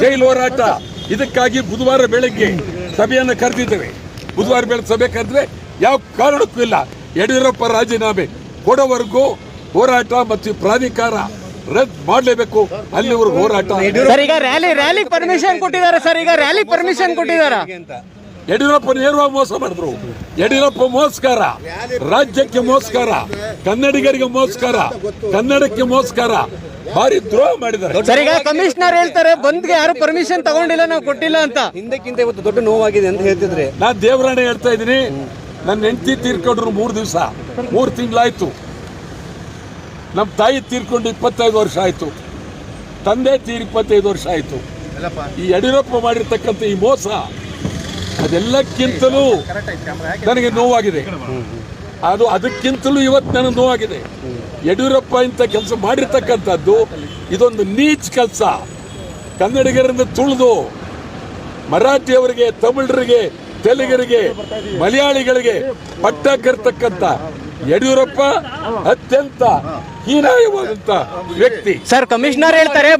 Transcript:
ಜೈಲು ಹೋರಾಟ. ಇದಕ್ಕಾಗಿ ಬುಧವಾರ ಬೆಳಗ್ಗೆ ಸಭೆಯನ್ನು ಕರೆದಿದ್ದೇವೆ. ಬುಧವಾರ ಬೆಳಗ್ಗೆ ಸಭೆ ಕರೆದ್ರೆ ಯಾವ ಕಾರಣಕ್ಕೂ ಇಲ್ಲ. ಯಡಿಯೂರಪ್ಪ ರಾಜೀನಾಮೆ ಕೊಡೋವರೆಗೂ ಹೋರಾಟ ಮತ್ತು ಪ್ರಾಧಿಕಾರ ರದ್ದು ಮಾಡಲೇಬೇಕು. ಅಲ್ಲಿವರೆಗೂ ಹೋರಾಟ. ಸರ್ ಈಗ ರ್ಯಾಲಿ ರ್ಯಾಲಿ ಪರ್ಮಿಷನ್ ಕೊಟ್ಟಿದ್ದಾರೆ ಸರ್ ಈಗ ರ್ಯಾಲಿ ಪರ್ಮಿಷನ್ ಕೊಟ್ಟಿದ್ದಾರೆ. ಯಡಿಯೂರಪ್ಪ ನೇರವಾಗಿ ಮೋಸ ಮಾಡಿದ್ರು. ಯಡಿಯೂರಪ್ಪ ಮೋಸ್ಕಾರ. ರಾಜ್ಯಕ್ಕೆ ಮೋಸ್ಕಾರ. ಕನ್ನಡಿಗರಿಗೆ ಮೋಸ್ಕಾರ. ಕನ್ನಡಕ್ಕೆ ಮೋಸ್ಕಾರ. ಭಾರಿ ದ್ರೋಹ ಮಾಡಿದ್ದಾರೆ. ಸರ್ ಈಗ ಕಮಿಷನರ್ ಹೇಳ್ತಾರೆ ಬಂದ್ಗೆ ಯಾರು ಪರ್ಮಿಷನ್ ತಗೊಂಡಿಲ್ಲ ನಾವು ಕೊಟ್ಟಿಲ್ಲ ಅಂತ. ಹಿಂದಕ್ಕಿಂತ ಇವತ್ತು ದೊಡ್ಡ ನೋವಾಗಿದೆ ಅಂತ ಹೇಳ್ತಿದ್ರೆ? ನಾ ದೇವರಾಣೆ ಹೇಳ್ತಾ ಇದ್ದೀನಿ ನನ್ನ ಹೆಂಡತಿ ತೀರ್ಕೊಂಡ್ರು ಮೂರು ದಿವಸ ಮೂರು ತಿಂಗಳಾಯ್ತು. ನಮ್ಮ ತಾಯಿ ತೀರ್ಕೊಂಡು ಇಪ್ಪತ್ತೈದು ವರ್ಷ ಆಯ್ತು. ತಂದೆ ತೀರ್ ಇಪ್ಪತ್ತೈದು ವರ್ಷ ಆಯ್ತು. ಈ ಯಡಿಯೂರಪ್ಪ ಮಾಡಿರ್ತಕ್ಕಂಥ ಈ ಮೋಸ ಅದೆಲ್ಲಕ್ಕಿಂತಲೂ ನನಗೆ ನೋವಾಗಿದೆ. ಅದು ಅದಕ್ಕಿಂತಲೂ ಇವತ್ತು ನನಗೆ ನೋವಾಗಿದೆ. ಯಡಿಯೂರಪ್ಪ ಇಂಥ ಕೆಲಸ ಮಾಡಿರ್ತಕ್ಕಂಥದ್ದು ಇದೊಂದು ನೀಚ್ ಕೆಲಸ. ಕನ್ನಡಿಗರಿಂದ ತುಳಿದು ಮರಾಠಿಯವರಿಗೆ, ತಮಿಳರಿಗೆ ತೆಲುಗರಿಗೆ ಮಲಯಾಳಿಗಳಿಗೆ ಪಟ್ಟ ಕರ್ತಕ್ಕಂಥ ಯಡಿಯೂರಪ್ಪ ಅತ್ಯಂತ ಹೀನಾಯವಾದಂತ ವ್ಯಕ್ತಿ. ಸರ್, ಕಮಿಷನರ್ ಹೇಳ್ತಾರೆ